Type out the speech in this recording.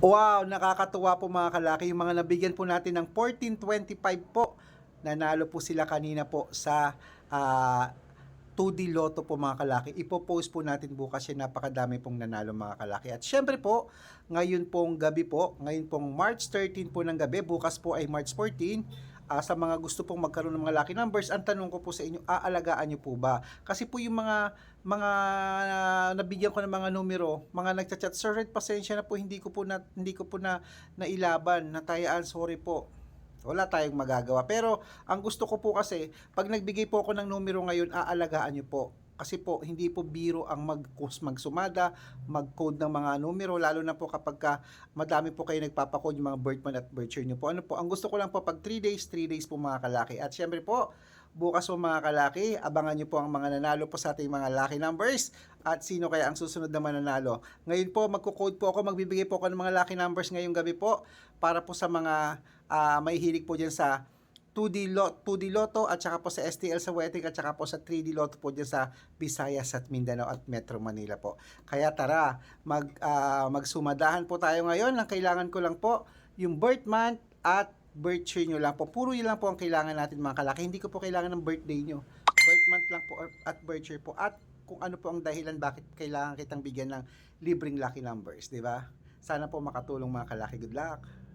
Wow, nakakatuwa po mga kalaki. Yung mga nabigyan po natin ng 1425 po. Nanalo po sila kanina po sa ah, 2D Lotto po mga kalaki. Ipo-post po natin bukas yung napakadami pong nanalo mga kalaki. At syempre po, ngayon pong gabi po, ngayon pong March 13 po ng gabi, bukas po ay March 14, ah, sa mga gusto pong magkaroon ng mga lucky numbers, ang tanong ko po sa inyo, aalagaan nyo po ba? Kasi po yung mga mga nabigyan ko ng mga numero, mga nagchat-chat, Sir Red, pasensya na po, hindi ko po na, hindi ko po na nailaban, natayaan, sorry po. Wala tayong magagawa. Pero, ang gusto ko po kasi, pag nagbigay po ako ng numero ngayon, aalagaan nyo po. Kasi po, hindi po biro ang mag, magsumada, mag-code ng mga numero, lalo na po kapag ka madami po kayo nagpapakode yung mga birth month at birth year nyo po. Ano po, ang gusto ko lang po pag 3 days, 3 days po mga kalaki. At syempre po, bukas po mga kalaki, abangan nyo po ang mga nanalo po sa ating mga lucky numbers at sino kaya ang susunod na mananalo. Ngayon po, magko-code po ako, magbibigay po ako ng mga lucky numbers ngayong gabi po para po sa mga ah, may hilig po dyan sa 2D, lot, 2D Lotto at saka po sa STL sa Wetic at saka po sa 3D Lotto po dyan sa Visayas at Mindanao at Metro Manila po. Kaya tara, mag, ah, magsumadahan po tayo ngayon. Ang kailangan ko lang po yung birth month at birth year nyo lang po. Puro yun lang po ang kailangan natin mga kalaki. Hindi ko po kailangan ng birthday nyo. Birth month lang po at birth year po. At kung ano po ang dahilan bakit kailangan kitang bigyan ng libreng lucky numbers, di ba? Sana po makatulong mga kalaki. Good luck!